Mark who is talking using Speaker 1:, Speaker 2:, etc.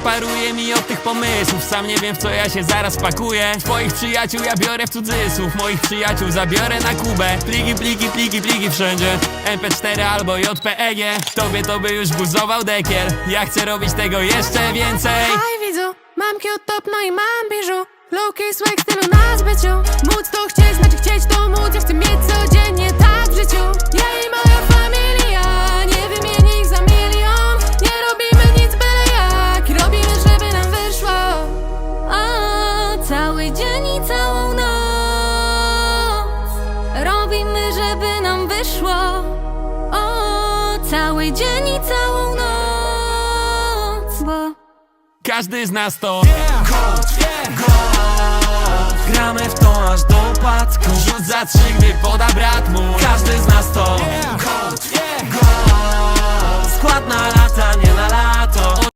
Speaker 1: Głowa paruje mi od tych pomysłów. Sam nie wiem w co ja się zaraz pakuję. Twoich przyjaciół ja biorę w cudzysłów. Moich przyjaciół zabiorę na Kubę. Pliki, pliki, pliki, pliki wszędzie. MP4 albo JPEG Tobie to by już buzował dekiel. Ja chcę robić tego jeszcze więcej.
Speaker 2: Haj widzu, mam cute top, no i mam biżu. Low-key swag stylu na zbyciu Cały dzień i całą noc Robimy, żeby nam wyszło. O, Cały dzień i całą noc bo...
Speaker 1: Każdy z nas to
Speaker 3: Gramy w to aż do upadku.
Speaker 1: Rzut za trzy, gdy poda brat mój.
Speaker 3: Każdy z nas to